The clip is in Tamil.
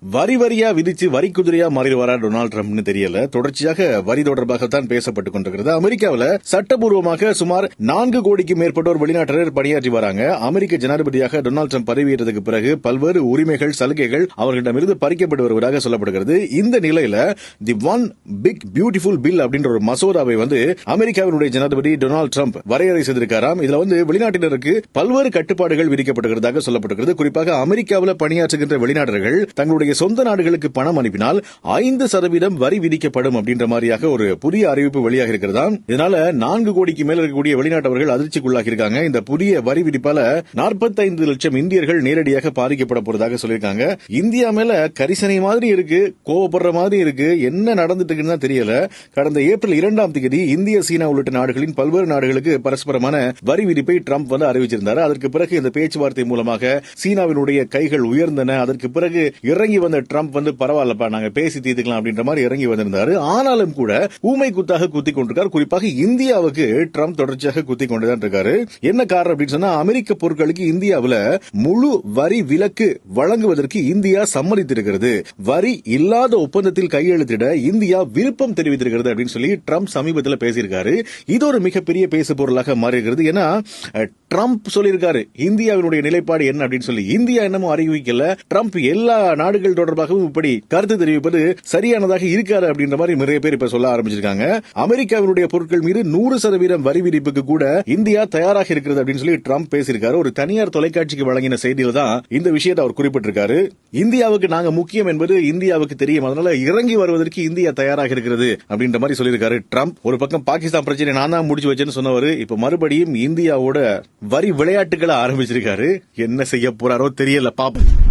வரி வரியா விதிச்சு வரி குதிரையா மாறிடுவாரா டொனால்டு ட்ரம்ப்னு தெரியல. தொடர்ச்சியாக வரி தொடர்பாகத்தான் பேசப்பட்டுக் கொண்டிருக்கிறது. அமெரிக்காவில் சட்டபூர்வமாக சுமார் நான்கு கோடிக்கு மேற்பட்டோர் வெளிநாட்டினர் பணியாற்றி வராங்க. அமெரிக்க ஜனாதிபதியாக டொனால்டு ட்ரம்ப் பதவியேற்றதுக்கு பிறகு பல்வேறு உரிமைகள் சலுகைகள் அவர்களிடமிருந்து பறிக்கப்பட்டு வருவதாக சொல்லப்படுகிறது. இந்த நிலையில the one big beautiful bill அப்படின்ற ஒரு மசோதாவை வந்து அமெரிக்காவினுடைய ஜனாதிபதி டொனால்டு ட்ரம்ப் வரையறை செய்திருக்காராம். இதுல வந்து வெளிநாட்டினருக்கு பல்வேறு கட்டுப்பாடுகள் விதிக்கப்படுகிறதாக சொல்லப்படுகிறது குறிப்பாக அமெரிக்காவில் பணியாற்றுகின்ற வெளிநாட்டர்கள் தங்களுடைய தங்களுடைய சொந்த நாடுகளுக்கு பணம் அனுப்பினால் ஐந்து சதவீதம் வரி விதிக்கப்படும் அப்படின்ற மாதிரியாக ஒரு புதிய அறிவிப்பு வெளியாக இருக்கிறதா? இதனால நான்கு கோடிக்கு மேல் இருக்கக்கூடிய வெளிநாட்டவர்கள் அதிர்ச்சிக்குள்ளாகி இருக்காங்க. இந்த புதிய வரி விதிப்பால 45 லட்சம் இந்தியர்கள் நேரடியாக பாதிக்கப்பட போறதாக சொல்லியிருக்காங்க. இந்தியா மேல கரிசனை மாதிரி இருக்கு கோவப்படுற மாதிரி இருக்கு. என்ன நடந்துட்டு இருக்குன்னு தெரியல. கடந்த ஏப்ரல் இரண்டாம் தேதி இந்திய சீனா உள்ளிட்ட நாடுகளின் பல்வேறு நாடுகளுக்கு பரஸ்பரமான வரி விதிப்பை ட்ரம்ப் வந்து அறிவிச்சிருந்தார். அதற்கு பிறகு இந்த பேச்சுவார்த்தை மூலமாக சீனாவினுடைய கைகள் உயர்ந்தன. அதற்கு பிறகு இறங்கி வந்த ட்ரம்ப் வந்து பரவாயில்லப்பா நாங்க பேசி தீர்த்துக்கலாம் அப்படின்ற மாதிரி இறங்கி வந்திருந்தாரு. ஆனாலும் கூட ஊமை குத்தாக குத்தி கொண்டிருக்காரு. குறிப்பாக இந்தியாவுக்கு ட்ரம்ப் தொடர்ச்சியாக குத்தி கொண்டுதான் இருக்காரு. என்ன காரணம் அப்படின்னு சொன்னா அமெரிக்க பொருட்களுக்கு இந்தியாவுல முழு வரி விலக்கு வழங்குவதற்கு இந்தியா சம்மதித்திருக்கிறது. வரி இல்லாத ஒப்பந்தத்தில் கையெழுத்திட இந்தியா விருப்பம் தெரிவித்திருக்கிறது அப்படின்னு சொல்லி ட்ரம்ப் சமீபத்தில் பேசியிருக்காரு. இது ஒரு மிகப்பெரிய பேசு பொருளாக மாறி இருக்கிறது ஏன்னா ட்ரம்ப் சொல்லியிருக்காரு இந்தியாவினுடைய நிலைப்பாடு என்ன அப்படின்னு சொல்லி. இந்தியா என்னமோ அறிவிக்கல. ட்ரம்ப் எல்லா நாடுகள் தொடர்பாகவும் இப்படி கருத்து தெரிவிப்பது சரியானதாக இருக்காது அப்படின்ற மாதிரி நிறைய பேர் இப்ப சொல்ல ஆரம்பிச்சிருக்காங்க. அமெரிக்காவினுடைய பொருட்கள் மீது நூறு சதவீதம் வரி விதிப்புக்கு கூட இந்தியா தயாராக இருக்கிறது அப்படின்னு சொல்லி ட்ரம்ப் பேசியிருக்காரு. ஒரு தனியார் தொலைக்காட்சிக்கு வழங்கின செய்தியில தான் இந்த விஷயத்தை அவர் குறிப்பிட்டிருக்காரு. இந்தியாவுக்கு நாங்க முக்கியம் என்பது இந்தியாவுக்கு தெரியும். அதனால இறங்கி வருவதற்கு இந்தியா தயாராக இருக்கிறது அப்படின்ற மாதிரி சொல்லியிருக்காரு ட்ரம்ப். ஒரு பக்கம் பாகிஸ்தான் பிரச்சனை நான் தான் முடிச்சு வச்சேன்னு சொன்னவர். இப்ப மறுபடியும் இந்தியாவோட வரி விளையாட்டுகளை ஆரம்பிச்சிருக்காரு. என்ன செய்ய போறாரோ தெரியல பாப்போம்.